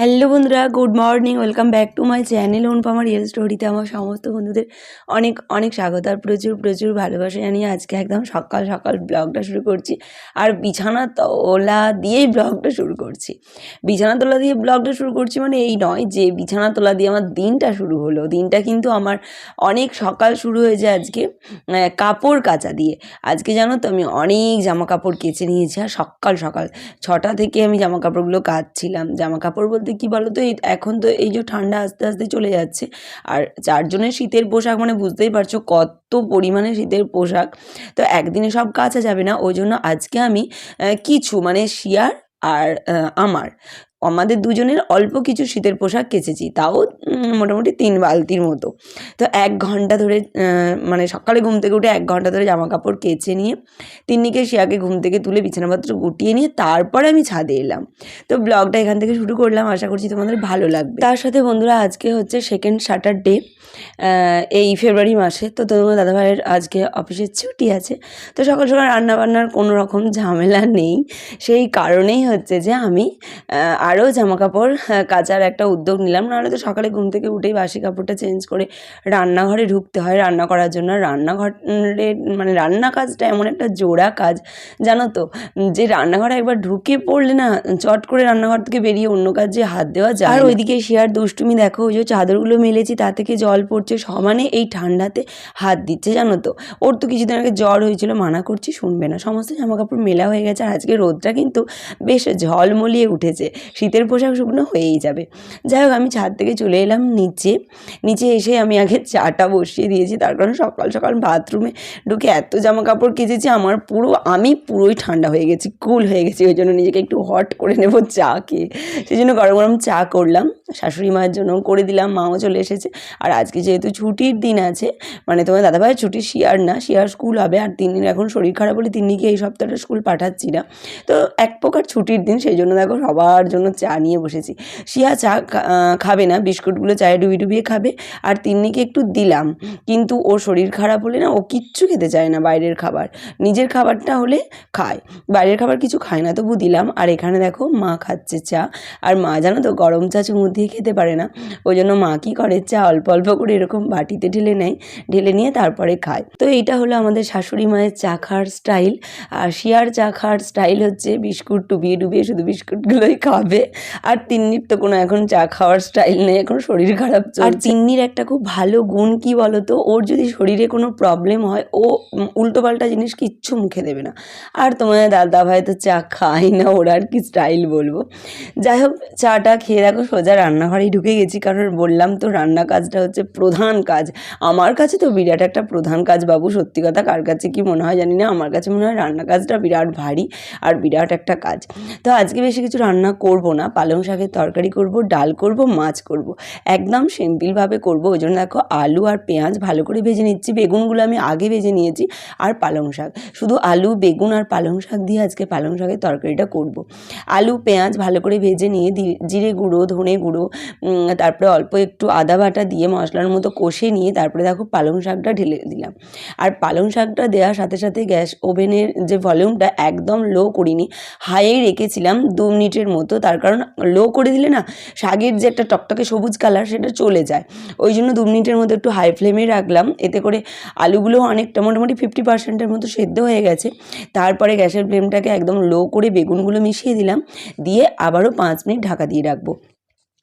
Hello বন্ধুরা, good morning, welcome back to my channel Anupama real স্টোরিতে আমার সমস্ত বন্ধুদের অনেক অনেক স্বাগত। আর প্রচুর প্রচুর ভালোবাসা জানিয়ে আজকে একদম সকাল সকাল ব্লগটা শুরু করছি। আর বিছানা তোলা দিয়েই ব্লগটা শুরু করছি। বিছানা তোলা দিয়ে ব্লগটা শুরু করছি মানে এই নয় যে বিছানা তোলা দিয়ে আমার দিনটা শুরু হলো। দিনটা কিন্তু আমার অনেক সকাল শুরু হয়েছে আজকে কাপড় কাচা দিয়ে। আজকে জানো তো আমি অনেক জামা কাপড় কেচে নিয়েছি। আর সকাল সকাল ছটা থেকে আমি জামা কাপড়গুলো কাচছিলাম। জামা কাপড় বলতে কি বলো তো এখন তো এই যে ঠান্ডা আস্তে আস্তে চলে যাচ্ছে। আর চারজনের শীতের পোশাক মানে বুঝতেই পারছ কত পরিমাণে শীতের পোশাক। তো একদিনে সব কাচা যাবে না, ওই জন্য আজকে আমি কিছু মানে শিয়ার আর আমার। আমাদের দুজনের অল্প কিছু শীতের পোশাক কেচেছি, তাও মোটামুটি তিন বালতির মতো। তো এক ঘণ্টা ধরে মানে সকালে ঘুম থেকে উঠে এক ঘণ্টা ধরে জামা কাপড় কেচে নিয়ে তিন্নিকে, শিয়াকে ঘুম থেকে তুলে বিছানাপত্র গুটিয়ে নিয়ে তারপরে আমি ছাদে এলাম। তো ব্লগটা এখান থেকে শুরু করলাম, আশা করছি তোমাদের ভালো লাগবে। তার সাথে বন্ধুরা, আজকে হচ্ছে সেকেন্ড স্যাটারডে এই ফেব্রুয়ারি মাসে। তো তোমার দাদাভাইয়ের আজকে অফিসের ছুটি আছে। তো সকাল সকাল রান্নাবান্নার কোনো রকম ঝামেলা নেই। সেই কারণেই হচ্ছে যে আমি আরও জামা কাপড় কাচার একটা উদ্যোগ নিলাম। নাহলে তো সকালে ঘুম থেকে উঠেই বাসি কাপড়টা চেঞ্জ করে রান্নাঘরে ঢুকতে হয় রান্না করার জন্য। রান্নাঘরে মানে রান্না কাজটা এমন একটা জোড়া কাজ জানো তো? যে রান্নাঘরে একবার ঢুকে পড়লে না চট করে রান্নাঘর থেকে বেরিয়ে অন্য কাজে হাত দেওয়া যায় আর। ওইদিকে শিয়ার দুষ্টুমি দেখো ওই যে চাদরগুলো মেলেছি তা থেকে জল পড়ছে সমানে এই ঠান্ডাতে হাত দিচ্ছে জানো তো? ওর তো কিছুদিন আগে জ্বর হয়েছিল মানা করছি শুনবে না। সমস্ত জামা কাপড় মেলা হয়ে গেছে আর আজকে রোদটা কিন্তু বেশ ঝলমলিয়ে উঠেছে। শীতের পোশাক শুকনো হয়েই যাবে। যাই হোক, আমি ছাদ থেকে চলে এলাম নিচে। নিচে এসে আমি আগে চাটা বসিয়ে দিয়েছি, তার কারণ সকাল সকাল বাথরুমে ঢুকে এত জামা কাপড় কেচেছি, আমার পুরো, আমি পুরোই ঠান্ডা হয়ে গেছি, কুল হয়ে গেছি, ওই জন্য নিজেকে একটু হট করে নেব চা খেয়ে। সেই জন্য গরম গরম চা করলাম, শাশুড়ি মায়ের জন্য করে দিলাম, মাও চলে এসেছে। আর আজকে যেহেতু ছুটির দিন আছে মানে তোমার দাদাভাইয়ের ছুটি, শিয়ার না, শিয়ার স্কুল হবে, আর তিন দিন এখন শরীর খারাপ বলে তিন্নিকে এই সপ্তাহটা স্কুল পাঠাচ্ছি না। তো এক প্রকার ছুটির দিন, সেই জন্য দেখো সবার জন্য চা নিয়ে বসেছি। শিয়া চা খাবে না, বিস্কুটগুলো চায়ে ডুবিয়ে ডুবিয়ে খাবে আর তিন্নিকে একটু দিলাম। কিন্তু ওর শরীর খারাপ হলে না ও কিচ্ছু খেতে চায় না বাইরের খাবার। নিজের খাবারটা হলে খায়। বাইরের খাবার কিছু খায় না তবু দিলাম। আর এখানে দেখো মা খাচ্ছে চা। আর মা জানো তো গরম চা চুমুক দিয়ে খেতে পারে না। ওই জন্য মা কী করে চা অল্প অল্প করে এরকম বাটিতে ঢেলে নেয়। ঢেলে নিয়ে তারপরে খায়। তো এইটা হলো আমাদের শাশুড়ি মায়ের চা খাওয়ার স্টাইল। আর শিয়ার চা খাওয়ার স্টাইল হচ্ছে বিস্কুট ডুবিয়ে ডুবিয়ে শুধু বিস্কুটগুলোই খাবে। আর তিন্নির তো কোনো এখন চা খাওয়ার স্টাইল নেই, এখন শরীর খারাপ। আর তিন্নির একটা খুব ভালো গুণ কি বলতো, ওর যদি শরীরে কোনো প্রবলেম হয়, ও উল্টোপাল্টা জিনিস কিচ্ছু মুখে দেবে না। আর তোমার দাদা ভাই তো চা খায় না, ওর আর কি স্টাইল বলব। যাই হোক, চাটা খেয়ে দেখো, সোজা রান্নাঘরেই ঢুকে গেছি, কারণ বললাম তো রান্না কাজটা হচ্ছে প্রধান কাজ। আমার কাছে তো বিরাট একটা প্রধান কাজ, বাবু, সত্যি কথা কার কাছে কি মনে হয় জানি না, আমার কাছে মনে হয় রান্না কাজটা বিরাট ভারী আর বিরাট একটা কাজ। তো আজকে বেশি কিছু রান্না করব না। পালং শাকের তরকারি করব, ডাল করব, মাছ করব। একদম সিম্পলভাবে করব। ওই জন্য দেখো আলু আর পেঁয়াজ ভালো করে ভেজে নিচ্ছি। বেগুনগুলো আমি আগে ভেজে নিয়েছি আর পালং শাক। শুধু আলু, বেগুন আর পালং শাক দিয়ে আজকে পালং শাকের তরকারিটা করব। আলু, পেঁয়াজ ভালো করে ভেজে নিয়ে জিরে গুঁড়ো, ধনে গুঁড়ো তারপরে অল্প একটু আদা বাটা দিয়ে মশলার মতো কষে নিয়ে তারপরে দেখো পালং শাকটা ঢেলে দিলাম। আর পালং শাকটা দেওয়ার সাথে সাথে গ্যাস ওভেনের যে ভলিউমটা একদম লো করিনি। হাইয়ে রেখেছিলাম দু মিনিটের মতো। তার কারণ লো করে দিলে না শাগের যে একটা টকটকে সবুজ কালার সেটা চলে যায়। ওই জন্য দু মিনিটের মধ্যে একটু হাই ফ্লেমে রাখলাম, এতে করে আলুগুলো অনেকটা মোটামুটি ফিফটি পার্সেন্টের মতো সেদ্ধ হয়ে গেছে। তারপরে গ্যাসের ফ্লেমটাকে একদম লো করে বেগুনগুলো মিশিয়ে দিলাম, দিয়ে আবারও পাঁচ মিনিট ঢাকা দিয়ে রাখব।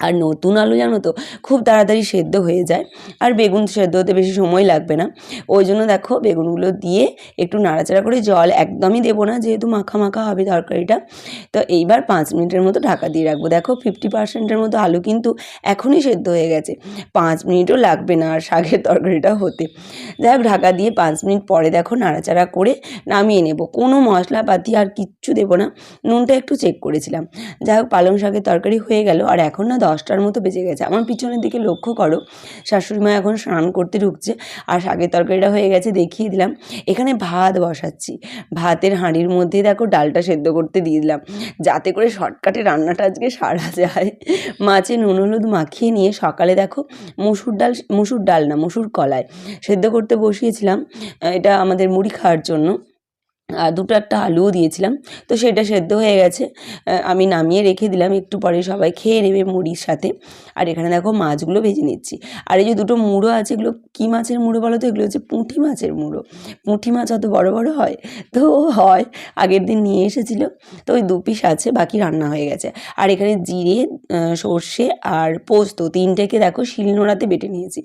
আর নতুন আলু জানো তো, খুব তাড়াতাড়ি সেদ্ধ হয়ে যায়। আর বেগুন সেদ্ধ হতে বেশি সময় লাগবে না। ওই জন্য দেখো বেগুনগুলো দিয়ে একটু নাড়াচাড়া করে জল একদমই দেবো না, যেহেতু মাখা মাখা হবে তরকারিটা। তো এইবার পাঁচ মিনিটের মতো ঢাকা দিয়ে রাখব। দেখো ফিফটি পার্সেন্টের মতো আলু কিন্তু এখনই সেদ্ধ হয়ে গেছে। পাঁচ মিনিটও লাগবে না আর শাকের তরকারিটা হতে। যাই হোক ঢাকা দিয়ে পাঁচ মিনিট পরে দেখো নাড়াচাড়া করে নামিয়ে নেব। কোনো মশলাপাতি আর কিচ্ছু দেবো না। নুনটা একটু চেক করেছিলাম। যাই হোক, পালং শাকের তরকারি হয়ে গেল। আর এখন না দশটার মতো বেজে গেছে। আমার পিছনের দিকে লক্ষ্য করো, শাশুড়ি মা এখন স্নান করতে ঢুকছে, আর শাকের তরকারিটা হয়ে গেছে দেখিয়ে দিলাম। এখানে ভাত বসাচ্ছি। ভাতের হাঁড়ির মধ্যে দেখো ডালটা সেদ্ধ করতে দিয়ে দিলাম। যাতে করে শর্টকাটে রান্নাটা আজকে সারা যায়। মাছে নুন, হলুদ মাখিয়ে নিয়ে সকালে দেখো মুসুর ডাল মুসুর ডাল না, মুসুর কলায় সেদ্ধ করতে বসিয়েছিলাম। এটা আমাদের মুড়ি খাওয়ার জন্য। আর দুটো একটা আলুও দিয়েছিলাম। তো সেটা সেদ্ধ হয়ে গেছে। আমি নামিয়ে রেখে দিলাম। একটু পরে সবাই খেয়ে নেবে মুড়ির সাথে। আর এখানে দেখো মাছগুলো ভেজে নিচ্ছি। আর এই যে দুটো মুড়ো আছে, এগুলো কী মাছের মুড়ো বলো তো? এগুলো হচ্ছে পুঁটি মাছের মুড়ো। পুঁটি মাছ অত বড় বড় হয়? তো হয়। আগের দিন নিয়ে এসেছিল। তো ওই দু পিস আছে, বাকি রান্না হয়ে গেছে। আর এখানে জিরে সর্ষে আর পোস্ত তিনটেকে দেখো শিলনোড়াতে বেটে নিয়েছি।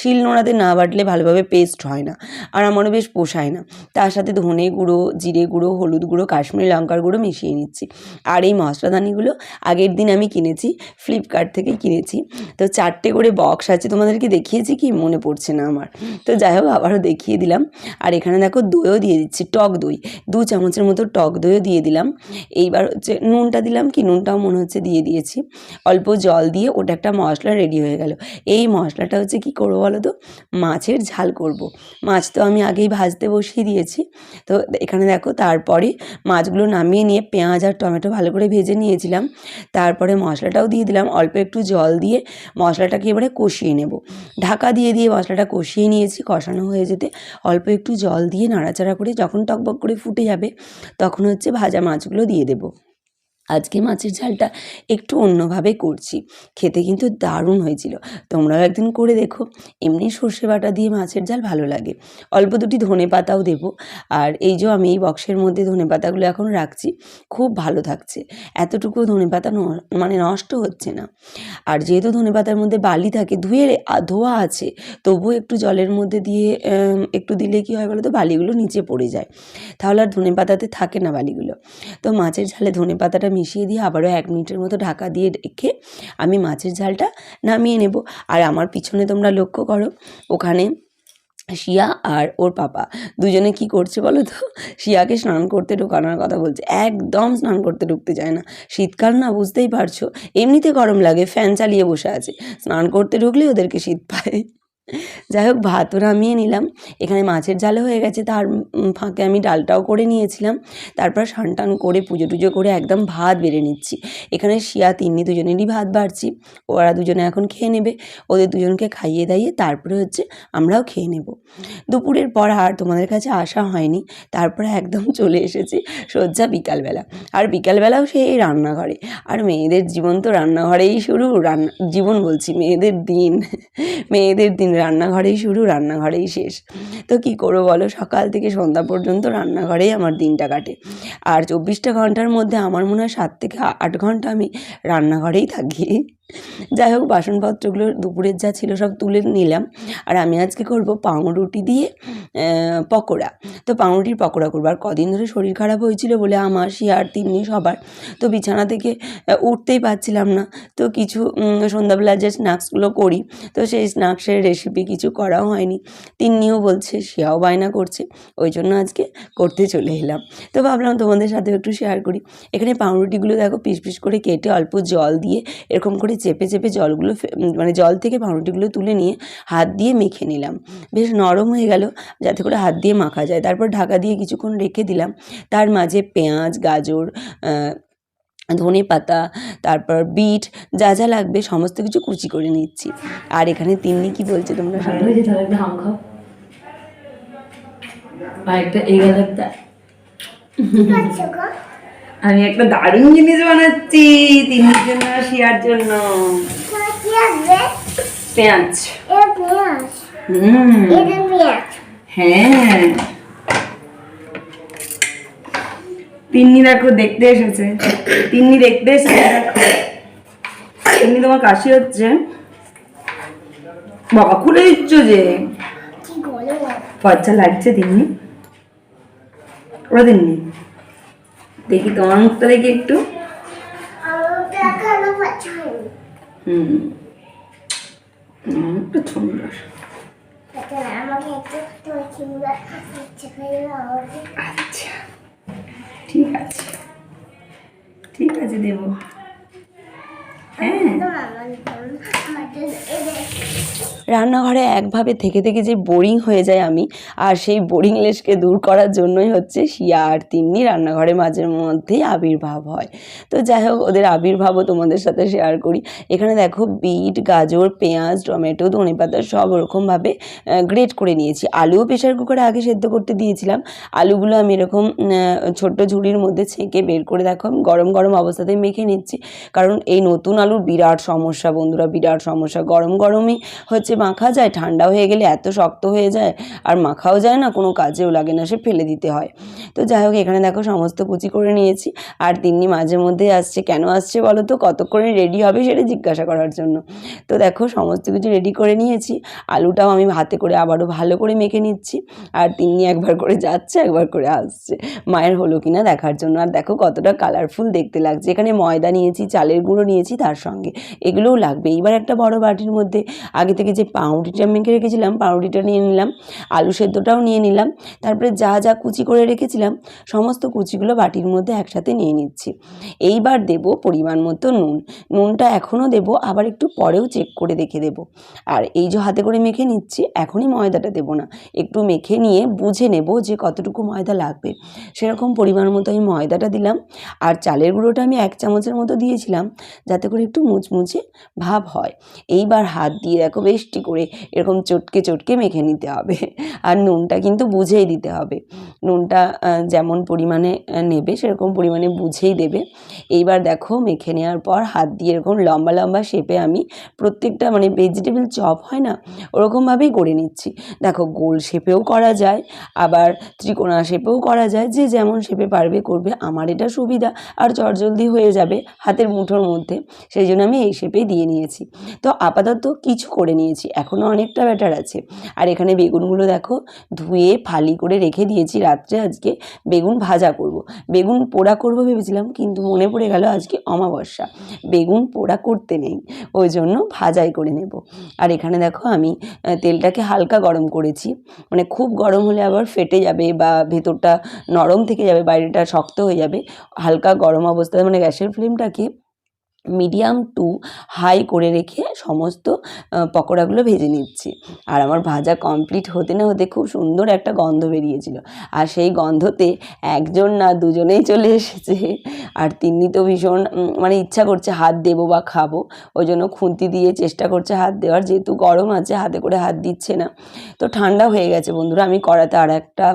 শিলনোড়াতে না বাটলে ভালোভাবে পেস্ট হয় না। আর আমারও বেশ পোষায় না। তার সাথে ধনে গুঁড়ো জিরে গুঁড়ো, হলুদ গুঁড়ো, কাশ্মীরি লঙ্কার গুঁড়ো মিশিয়ে নিচ্ছি। আর এই মশলাদানিগুলো আগের দিন আমি কিনেছি ফ্লিপকার্ট থেকে কিনেছি। তো চারটে করে বক্স আছে, তোমাদেরকে দেখিয়েছি কি মনে পড়ছে না আমার। তো যাই হোক, আবারও দেখিয়ে দিলাম। আর এখানে দেখো দইও দিয়ে দিচ্ছি, টক দই। দু চামচের মতো টক দইও দিয়ে দিলাম। এইবার হচ্ছে নুনটা দিলাম কি, নুনটাও মনে হচ্ছে দিয়ে দিয়েছি। অল্প জল দিয়ে ওটা একটা মশলা রেডি হয়ে গেল। এই মশলাটা হচ্ছে কি করব বলো তো? মাছের ঝাল করব। মাছ তো আমি আগেই ভাজতে বসিয়ে দিয়েছি। তো এখানে দেখো তারপরে মাছগুলো নামিয়ে নিয়ে পেঁয়াজ আর টমেটো ভালো করে ভেজে নিয়েছিলাম। তারপরে মশলাটাও দিয়ে দিলাম, অল্প একটু জল দিয়ে মশলাটাকে এবারে কষিয়ে নেব। ঢাকা দিয়ে দিয়ে মশলাটা কষিয়ে নিয়েছি, কষানো হয়ে যেতে অল্প একটু জল দিয়ে নাড়াচাড়া করে যখন টকবক করে ফুটে যাবে তখন হচ্ছে ভাজা মাছগুলো দিয়ে দেবো। আজকে মাছের ঝালটা একটু অন্যভাবে করছি। খেতে কিন্তু দারুণ হয়েছিল। তোমরাও একদিন করে দেখো। এমনি সর্ষে বাটা দিয়ে মাছের ঝাল ভালো লাগে। অল্প দুটি ধনে পাতাও দেবো। আর এই যে আমি এই বক্সের মধ্যে ধনে পাতাগুলো এখন রাখছি, খুব ভালো থাকছে। এতটুকু ধনে পাতা মানে নষ্ট হচ্ছে না। আর যেহেতু ধনে পাতার মধ্যে বালি থাকে, ধুয়ে ধোয়া আছে, তবুও একটু জলের মধ্যে দিয়ে একটু দিলে কি হয় বলো তো বালিগুলো নিচে পড়ে যায়। তাহলে আর ধনে পাতাতে থাকে না বালিগুলো। তো মাছের ঝালে ধনে পাতাটা মিশিয়ে দিয়ে আবারও এক মিনিটের মতো ঢাকা দিয়ে রেখে আমি মাছের ঝালটা নামিয়ে নেব। আর আমার পিছনে তোমরা লক্ষ্য করো, ওখানে শিয়া আর ওর পাপা। দুজনে কি করছে বলো তো? শিয়াকে স্নান করতে ঢোকানোর কথা বলছে। একদম স্নান করতে ঢুকতে চায় না। শীতকাল না বুঝতেই পারছ, এমনিতে গরম লাগে, ফ্যান চালিয়ে বসে আছে। স্নান করতে ঢুকলে ওদেরকে শীত পায়। যাই হোক ভাতও নামিয়ে নিলাম। এখানে মাছের ঝালও হয়ে গেছে, তার ফাঁকে আমি ডালটাও করে নিয়েছিলাম। তারপর টান করে, পুজো টুজো করে একদম ভাত বেড়ে নিচ্ছি। এখানে শিয়া, তিন্নি দুজনেরই ভাত বাড়ছি। ওরা দুজনে এখন খেয়ে নেবে, ওদের দুজনকে খাইয়ে দাইয়ে তারপরে হচ্ছে আমরাও খেয়ে নেব। দুপুরের পর আর তোমাদের কাছে আসা হয়নি, তারপরে একদম চলে এসেছি সজ্জা বিকালবেলা। আর বিকালবেলাও সেই রান্নাঘরে। আর মেয়েদের জীবন তো রান্নাঘরেই শুরু, রান্না, জীবন বলছি, মেয়েদের দিন মেয়েদের দিন রান্নাঘরেই শুরু, রান্নাঘরেই শেষ। তো কি করব বলো? সকাল থেকে সন্ধ্যা পর্যন্ত রান্নাঘরেই আমার দিনটা কাটে। আর চব্বিশটা ঘণ্টার মধ্যে আমার মনে হয় সাত থেকে আট ঘণ্টা আমি রান্নাঘরেই থাকি। যাই হোক, বাসনপত্রগুলো দুপুরের যা ছিল সব তুলে নিলাম। আর আমি আজকে করব পাউরুটি দিয়ে পকোড়া। তো পাউরুটির পকোড়া করব। আর কদিন ধরে শরীর খারাপ হয়েছিল বলে আমার শিয়ার তিন্নি সবার। তো বিছানা থেকে উঠতেই পারছিলাম না। তো কিছু সন্ধ্যাবেলা যে স্ন্যাক্সগুলো করি, তো সেই স্ন্যাক্সের রেসিপি কিছু করাও হয়নি। তিন্নিও বলছে শিয়াও বায়না করছে। ওই জন্য আজকে করতে চলে এলাম। তো ভাবলাম তোমাদের সাথে একটু শেয়ার করি। এখানে পাউরুটিগুলো দেখো, পিস পিস করে কেটে অল্প জল দিয়ে এরকম করে চেপে চেপে জলগুলো ফে- মানে জল থেকে পাউরুটিগুলো তুলে নিয়ে হাত দিয়ে মেখে নিলাম। বেশ নরম হয়ে গেল যাতে করে হাত দিয়ে মাখা যায়। তারপর ঢাকা দিয়ে কিছুক্ষণ রেখে দিলাম। তার মাঝে পেঁয়াজ গাজর ধনে পাতা তারপর বিট যা যা লাগবে সমস্ত কিছু কুচি করে নিচ্ছি। আর এখানে তিন্নি কি বলছে তোমরা ভালো শোনো হয়েছে তাহলে একটা আম একটা দারুণ জিনিস বানাচ্ছি তিনের জন্য শিয়ার জন্য। পেঁয়াজ। হুম। হ্যাঁ। তিন্নি দেখো দেখতে এসেছে। তিন্নি দেখতে এসেছে তিন্নি তোমার কাশি হচ্ছে। বাবা খুলে দিচ্ছ যে? পয়সা লাগছে তিন্নি। ওরা তিন্নি। দেখি তোমার মুখটা দেখি একটু। হুম। সুন্দর আচ্ছা। ঠিক আছে। ঠিক আছে দেবো হ্যাঁ আমার আমার জন্য এই দেখ রান্নাঘরে একভাবে থেকে থেকে যে বোরিং হয়ে যায় আমি, আর সেই বোরিং বোরিংলেসকে দূর করার জন্যই হচ্ছে শিয়া আর তিন্নি রান্নাঘরে মাঝের মধ্যেই আবির্ভাব হয়। তো যাই হোক, ওদের আবির্ভাবও তোমাদের সাথে শেয়ার করি। এখানে দেখো বিট, গাজর, পেঁয়াজ, টমেটো ধনে পাতা সব ওরকমভাবে গ্রেট করে নিয়েছি। আলুও প্রেশার কুকারে আগে সেদ্ধ করতে দিয়েছিলাম। আলুগুলো আমি এরকম ছোট্ট ঝুড়ির মধ্যে ছেঁকে বের করে দেখো গরম গরম অবস্থাতে মেখে নিচ্ছি। কারণ এই নতুন আলুর বিরাট সমস্যা, বন্ধুরা বিরাট সমস্যা। গরম গরমই হচ্ছে মাখা যায় ঠান্ডা হয়ে গেলে এত শক্ত হয়ে যায়, আর মাখাও যায় না, কোনো কাজেও লাগে না, সে ফেলে দিতে হয়। তো যাই হোক, এখানে দেখো সমস্ত কুচি করে নিয়েছি, আর তিন্নি মাঝে মধ্যে আসছে, কেন আসছে বলো তো? কতক্ষণে রেডি হবে সেটা জিজ্ঞাসা করার জন্য। তো দেখো সমস্ত কিছু রেডি করে নিয়েছি, আলুটাও আমি হাতে করে আবারও ভালো করে মেখে নিচ্ছি, আর তিন্নি একবার করে যাচ্ছে, একবার করে আসছে। মায়ের হলো কিনা দেখার জন্য। আর দেখো কতটা কালারফুল দেখতে লাগছে। এখানে ময়দা নিয়েছি, চালের গুঁড়ো নিয়েছি, তার সঙ্গে। এগুলোও লাগবে। এইবার একটা বড় বাটির মধ্যে আগে থেকে যে পাউরুটিটা মেখে রেখেছিলাম, পাউরুটিটা নিয়ে নিলাম, আলু সেদ্ধটাও নিয়ে নিলাম, তারপরে যা যা কুচি করে রেখেছিলাম, সমস্ত কুচিগুলো বাটির মধ্যে একসাথে নিয়ে নিচ্ছি। এইবার দেব পরিমাণ মতো নুন। নুনটা এখনও দেব, আবার একটু পরেও চেক করে দেখে দেব। আর এই যে হাতে করে মেখে নিচ্ছি, এখনই ময়দাটা দেব না। একটু মেখে নিয়ে বুঝে নেব যে কতটুকু ময়দা লাগবে। সেরকম পরিমাণ মতো আমি ময়দাটা দিলাম। আর চালের গুঁড়োটা আমি এক চামচের মতো দিয়েছিলাম, যাতে করে একটু মুচমুচে ভাব হয়। এইবার হাত দিয়ে দেখো বেশটি করে এরকম চটকে চটকে মেখে নিতে হবে। আর নুনটা কিন্তু বুঝেই দিতে হবে। নুনটা যেমন পরিমাণে নেবে সেরকম পরিমাণে বুঝেই দেবে। এইবার দেখো মেখে নেওয়ার পর হাত দিয়ে এরকম লম্বা লম্বা শেপে আমি প্রত্যেকটা মানে ভেজিটেবল চপ হয় না, ওরকমভাবেই করে নিচ্ছি। দেখো গোল শেপেও করা যায়, আবার ত্রিকোণা শেপেও করা যায়, যে যেমন শেপে পারবে করবে। আমার এটা সুবিধা, আর চটজলদি হয়ে যাবে হাতের মুঠোর মধ্যে। সেই জন্য আমি এই শেপেই দিয়ে নিয়েছি। তো আপাতত কিছু করে নিয়েছি এখনও অনেকটা ব্যাটার আছে। আর এখানে বেগুনগুলো দেখো, ধুয়ে ফালি করে রেখে দিয়েছি রাত্রে আজকে বেগুন ভাজা করব। বেগুন পোড়া করব ভেবেছিলাম, কিন্তু মনে পড়ে গেল আজকে অমাবস্যা। বেগুন পোড়া করতে নেই, ওই জন্য ভাজাই করে নেব। আর এখানে দেখো আমি তেলটাকে হালকা গরম করেছি। মানে খুব গরম হলে আবার ফেটে যাবে বা ভেতরটা নরম থেকে যাবে, বাইরেটা শক্ত হয়ে যাবে। হালকা গরম অবস্থায় মানে গ্যাসের ফ্লেমটাকে মিডিয়াম টু হাই করে রেখে সমস্ত পকোড়াগুলো ভেজে নিচ্ছি। আর আমার ভাজা কমপ্লিট হতে না হতে খুব সুন্দর একটা গন্ধ বেরিয়েছিল। আর সেই গন্ধতে একজন না দুজনেই চলে এসেছে। আর তিন্নি তো ভীষণ মানে ইচ্ছা করছে হাত দেবো বা খাব। ওই জন্য খুন্তি দিয়ে চেষ্টা করছে হাত দেওয়ার। যেহেতু গরম আছে, হাতে করে হাত দিচ্ছে না। তো ঠান্ডা হয়ে গেছে বন্ধুরা। আমি কড়াতে আর একটা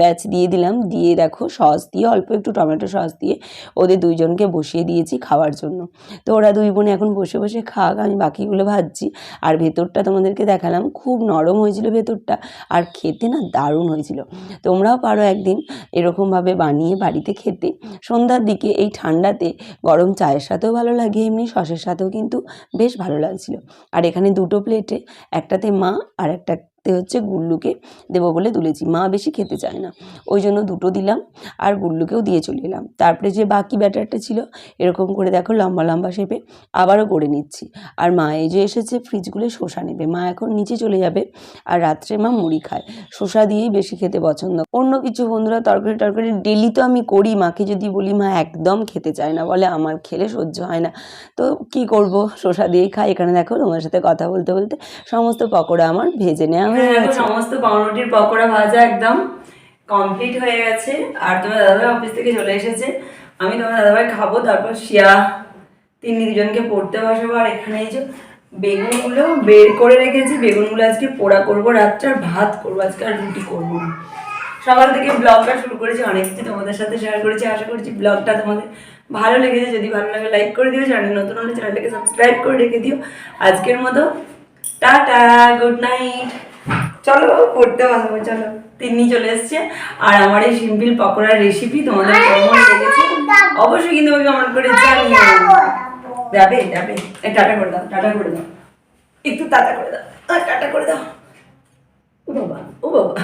ব্যাচ দিয়ে দিলাম। দিয়ে দেখো সস দিয়ে অল্প একটু টমেটো সস দিয়ে ওদের দুইজনকে বসিয়ে দিয়েছি খাওয়ার জন্য। তো ওরা দুই বোনে এখন বসে বসে খাক, আমি বাকিগুলো ভাজছি। আর ভেতরটা তোমাদেরকে দেখালাম, খুব নরম হয়েছিল ভেতরটা, আর খেতে না দারুণ হয়েছিল। তোমরাও পারো একদিন এরকমভাবে বানিয়ে বাড়িতে খেতে। সন্ধ্যার দিকে এই ঠান্ডাতে গরম চায়ের সাথেও ভালো লাগে, এমনি সসের সাথেও কিন্তু বেশ ভালো লাগছিল। আর এখানে দুটো প্লেটে, একটাতে মা আর একটাতে হচ্ছে গুল্লুকে দেবো বলে তুলেছি। মা বেশি খেতে চায় না। ওই জন্য দুটো দিলাম আর গুল্লুকেও দিয়ে চলে এলাম। তারপরে যে বাকি ব্যাটারটা ছিল, এরকম করে দেখো লম্বা লম্বা শেপে আবারও করে নিচ্ছি। আর মা এই যে এসেছে, ফ্রিজগুলো শসা নেবে। মা এখন নিচে চলে যাবে আর রাত্রে মা মুড়ি খায়। শসা দিয়েই বেশি খেতে পছন্দ। অন্য কিছু বন্ধুরা তরকারি টরকারি ডেলি তো আমি করি। মাকে যদি বলি, মা, একদম খেতে চায় না। বলে, আমার খেলে সহ্য হয় না। তো কি করব? শসা দিয়েই খাই। এখানে দেখো তোমার সাথে কথা বলতে বলতে সমস্ত পকোড়া আমার ভেজে নেওয়া হয়ে গেছে। সমস্ত পাউরুটির পকোড়া ভাজা একদম কমপ্লিট হয়ে গেছে। আর তোমার দাদাভাই অফিস থেকে চলে এসেছে। আমি তোমার দাদাভাই খাব তারপর শিয়া তিন্নি দুজনকে পড়তে বসাবো। আর এখানে এই যে বেগুনগুলো বের করে রেখেছি বেগুনগুলো আজকে পোড়া করব রাত্রে আর ভাত করব আজকে আর রুটি করব না। সকাল থেকে ব্লগটা শুরু করেছি অনেক কিছু তোমাদের সাথে শেয়ার করেছি আশা করছি ব্লগটা তোমাদের ভালো লেগেছে। যদি ভালো লাগে লাইক করে দিও চ্যানেল নতুন হলে চ্যানেলটাকে সাবস্ক্রাইব করে রেখে দিও। আজকের মতো টাটা গুড নাইট চলো পড়তে বসবো চলো। তিন্নি চলে এসছে। আর আমার এই সিম্পল পকোড়ার রেসিপি তোমাদের কেমন লেগেছে অবশ্যই কিন্তু আমাকে কমেন্ট করে জানিও। যাবে যাবে। টাটা করে দাও টাটা করে দাও। একটু টাটা করে দাও। টাটা করে দাও। ও বাবা ও বাবা।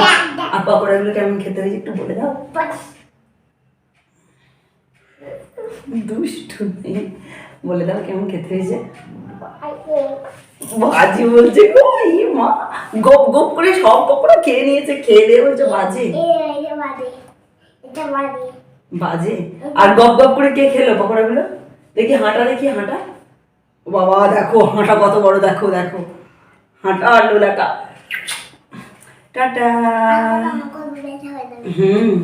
আর- আর পকোড়াগুলো কেমন খেতে হয়েছে একটু বলে দাও। দুষ্টু বলে দাও কেমন খেতে হয়েছে। বাজি বলছে গো এই মা। গপ গপ করে সব পকোড়া খেয়ে নিয়েছে খেয়ে দিয়ে বলছে বাদে বাজে আর গপ গপ করে কে খেলো পকোড়াগুলো? দেখি হাঁটা দেখি হাঁটা। বাবা দেখো হাঁটা কত বড় দেখো দেখো। হাঁটা আর লোলাটা টাটা হুম।